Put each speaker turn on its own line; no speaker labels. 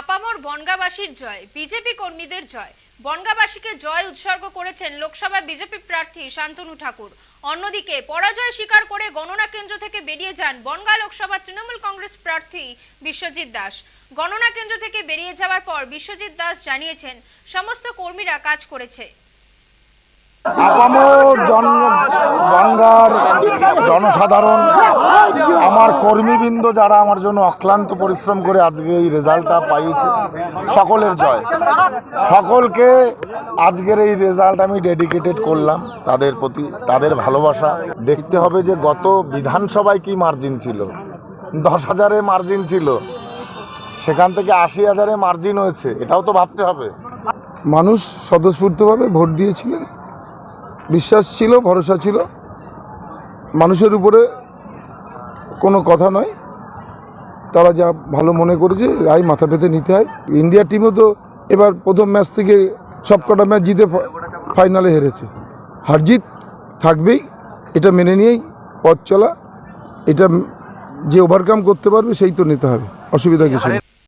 আপামর বনগাবাসীর জয়, বিজেপি কর্মীদের জয়। বনগাবাসীকে জয় উৎসর্গ করেছেন লোকসভা বিজেপি প্রার্থী শান্তনু ঠাকুর। অন্যদিকে পরাজয় স্বীকার করে গণনা কেন্দ্র থেকে বেরিয়ে যান বনগা লোকসভা তৃণমূল কংগ্রেস প্রার্থী বিশ্বজিৎ দাস। গণনা কেন্দ্র থেকে বেরিয়ে যাওয়ার পর বিশ্বজিৎ দাস জানিয়েছেন, সমস্ত কর্মীরা কাজ করেছে।
আপামর জন গঙ্গার জনসাধারণ, আমার কর্মীবৃন্দ যারা আমার জন্য অক্লান্ত পরিশ্রম করে আজকে এই রেজাল্টটা পাইয়েছে, সকলের জয়। সকলকে আজকের এই রেজাল্ট আমি ডেডিকেটেড করলাম তাদের প্রতি, তাদের ভালোবাসা। দেখতে হবে যে গত বিধানসভায় কি মার্জিন ছিল। দশ হাজারে মার্জিন ছিল। সেখান থেকে আশি হাজারে মার্জিন হয়েছে, এটাও তো ভাবতে হবে।
মানুষ স্বতঃস্ফূর্তভাবে ভোট দিয়েছিলেন। বিশ্বাস ছিল, ভরসা ছিল। মানুষের উপরে কোনো কথা নয়। তারা যা ভালো মনে করেছে, রায় মাথা পেতে নিতে হয়। ইন্ডিয়ার টিমও তো এবার প্রথম ম্যাচ থেকে সবকটা ম্যাচ জিতে ফাইনালে হেরেছে। হারজিত থাকবেই, এটা মেনে নিয়েই পথ চলা। এটা যে ওভারকাম করতে পারবে, সেই তো নিতে হবে। অসুবিধা কিছু